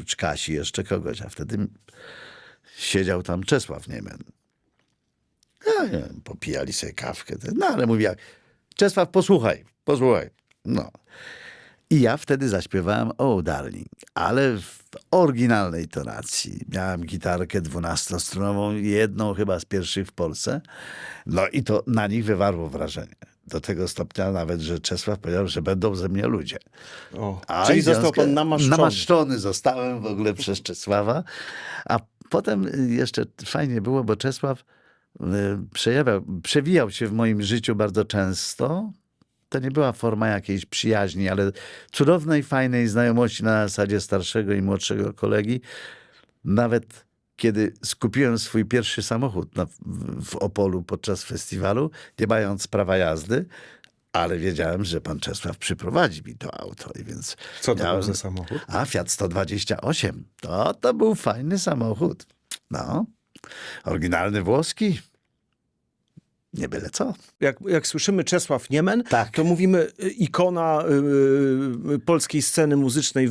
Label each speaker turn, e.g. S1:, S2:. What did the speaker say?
S1: oprócz Kasi jeszcze kogoś, a wtedy siedział tam Czesław Niemen. Ja, nie wiem, popijali sobie kawkę. No ale mówi jak, Czesław, posłuchaj, posłuchaj. No. I ja wtedy zaśpiewałem Oh Darling, ale w oryginalnej tonacji. Miałem gitarkę dwunastostrunową, jedną chyba z pierwszych w Polsce. No i to na nich wywarło wrażenie. Do tego stopnia nawet, że Czesław powiedział, że będą ze mnie ludzie.
S2: O,
S1: A
S2: czyli został pan namaszczony.
S1: Namaszczony zostałem w ogóle przez Czesława. A potem jeszcze fajnie było, bo Czesław y, przejawiał, przewijał się w moim życiu bardzo często. To nie była forma jakiejś przyjaźni, ale cudownej, fajnej znajomości na zasadzie starszego i młodszego kolegi. Nawet kiedy skupiłem swój pierwszy samochód na, w, Opolu podczas festiwalu, nie mając prawa jazdy, ale wiedziałem, że pan Czesław przyprowadzi mi to auto. I więc
S2: Co to
S1: miałem-
S2: był za samochód?
S1: A Fiat 128. To, to był fajny samochód. No. Oryginalny włoski. Nie byle co.
S2: Jak, jak słyszymy Czesław Niemen,
S1: Tak.
S2: to mówimy y, ikona y, y, polskiej sceny muzycznej